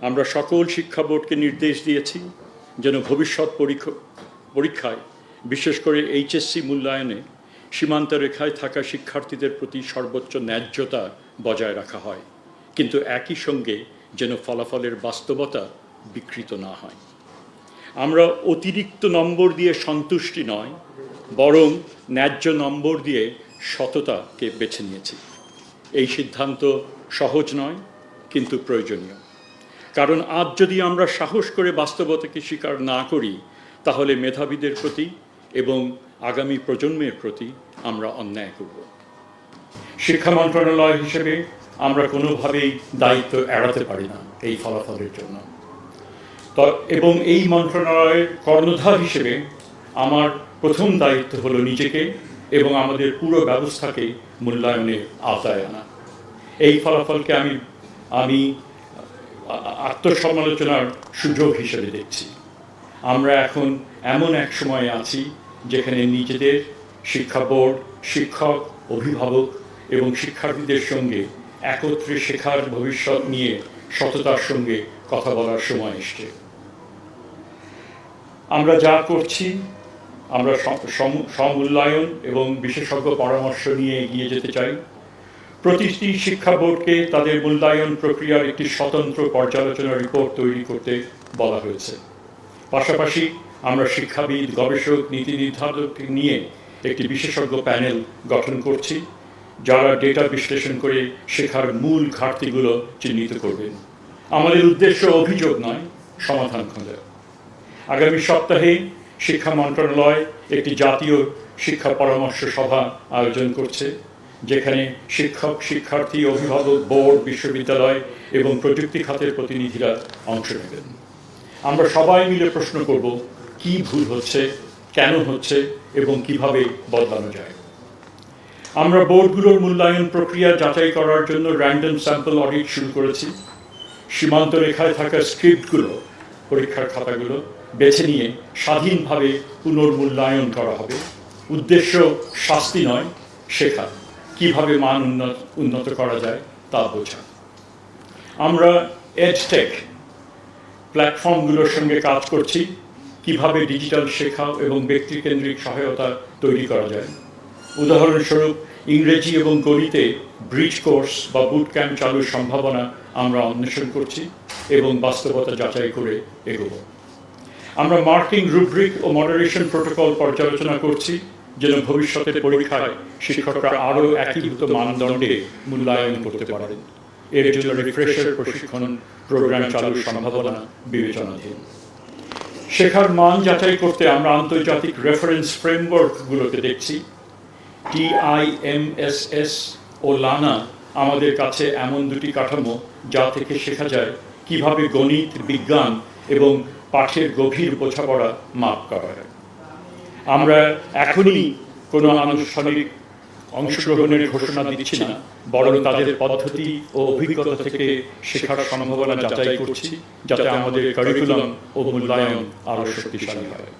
আমরা সকল শিক্ষা বোর্ডকে নির্দেশ দিয়েছি যেন ভবিষ্যৎ পরীক্ষ- পরীক্ষায়, বিশেষ করে এইচএসসি মূল্যায়নে সীমান্ত রেখায় থাকা শিক্ষার্থীদের প্রতি সর্বোচ্চ ন্যায্যতা বজায় রাখা হয়। কিন্তু একই সঙ্গে যেন ফলাফলের বাস্তবতা বিকৃত না হয়। আমরা অতিরিক্ত নম্বর দিয়ে সন্তুষ্টি নয়, বরং ন্যায্য নম্বর দিয়ে সততাকে বেছে নিয়েছি। এই সিদ্ধান্ত সহজ নয়, কিন্তু প্রয়োজনীয়। কারণ আজ যদি আমরা সাহস করে বাস্তবতাকে স্বীকার না করি, তাহলে মেধাবীদের প্রতি এবং আগামী প্রজন্মের প্রতি আমরা অন্যায় করব। শিক্ষা মন্ত্রণালয় হিসেবে আমরা কোনোভাবেই দায়িত্ব এড়াতে পারি না এই ফলাফলের জন্য। এবং এই মন্ত্রণালয়ের কর্ণধার হিসেবে আমার প্রথম দায়িত্ব হলো নিজেকে এবং আমাদের পুরো ব্যবস্থাকে মূল্যায়নের আওতায় আনা। এই ফলাফলকে আমি আমি আত্মসমালোচনার সুযোগ হিসেবে দেখছি। আমরা এখন এমন এক সময়ে আছি যেখানে নিজেদের শিক্ষা বোর্ড, শিক্ষক, অভিভাবক এবং শিক্ষার্থীদের সঙ্গে একত্রে শেখার ভবিষ্যৎ নিয়ে সততার সঙ্গে কথা বলার সময় এসছে। আমরা যা করছি, আমরা সম- সম- সমূল্যায়ন এবং বিশেষজ্ঞ পরামর্শ নিয়ে এগিয়ে যেতে চাই। প্রতিটি শিক্ষা বোর্ডকে তাদের মূল্যায়ন প্রক্রিয়ার একটি স্বতন্ত্র পর্যালোচনা রিপোর্ট তৈরি করতে বলা হয়েছে। পাশাপাশি আমরা শিক্ষাবিদ, গবেষক, নীতি নির্ধারক নিয়ে একটি বিশেষজ্ঞ প্যানেল গঠন করছি, যারা ডেটা বিশ্লেষণ করে শেখার মূল ঘাটতিগুলো চিহ্নিত করবেন। আমাদের উদ্দেশ্য অভিযোগ নয়, সমাধান খোঁজা। আগামী সপ্তাহে শিক্ষা মন্ত্রণালয় একটি জাতীয় শিক্ষা পরামর্শ সভা আয়োজন করছে। যেখানে শিক্ষক, শিক্ষার্থী, অভিভাবক, বোর্ড, বিশ্ববিদ্যালয় এবং প্রযুক্তি খাতের প্রতিনিধিরা অংশ নেবেন। আমরা সবাই মিলে প্রশ্ন করব, কি ভুল হচ্ছে, কেন হচ্ছে এবং কীভাবে বদলানো যায়? আমরা বোর্ডগুলোর মূল্যায়ন প্রক্রিয়া যাচাই করার জন্য র্যান্ডম স্যাম্পল অডিট শুরু করেছি। সীমান্ত রেখায় থাকা স্ক্রিপ্টগুলো পরীক্ষার খাতাগুলো বেছে নিয়ে স্বাধীনভাবে পুনর্মূল্যায়ন করা হবে। উদ্দেশ্য শাস্তি নয়, শেখা। কীভাবে মান উন্নত উন্নত করা যায় তা বোঝা। আমরা এডটেক প্ল্যাটফর্মগুলোর সঙ্গে কাজ করছি, কীভাবে ডিজিটাল শেখা এবং ব্যক্তিকেন্দ্রিক সহায়তা তৈরি করা যায়। উদাহরণস্বরূপ, ইংরেজি এবং গণিতে ব্রিজ কোর্স বা বুট ক্যাম্প চালুর সম্ভাবনা আমরা অন্বেষণ করছি এবং বাস্তবতা যাচাই করে এগোব। আমরা মার্কিং রুব্রিক ও মডারেশন প্রোটোকল পর্যালোচনা করছি যেন ভবিষ্যতের পরীক্ষায় শিক্ষকরা আরও একীভূত মানদণ্ডে মূল্যায়ন করতে পারেন। এর জন্য রিফ্রেশার প্রশিক্ষণ প্রোগ্রাম চালুর সম্ভাবনা বিবেচনাধীন। শেখার মান যাচাই করতে আমরা আন্তর্জাতিক রেফারেন্স ফ্রেমওয়ার্কগুলোকে দেখছি। টিআইএমএসএস ও লানা আমাদের কাছে এমন দুটি কাঠামো যা থেকে শেখা যায় কীভাবে গণিত, বিজ্ঞান এবং পাঠের গভীর বোঝাপড়া মাপ করা হয় আমরা এখনই কোনো আনুষ্ঠানিক অংশগ্রহণের ঘোষণা দিচ্ছি না বরং তাদের পদ্ধতি ও অভিজ্ঞতা থেকে শেখার সম্ভাবনা যাচাই করছি যাতে আমাদের কারিকুলাম ও মূল্যায়ন আরও শক্তিশালী হয়।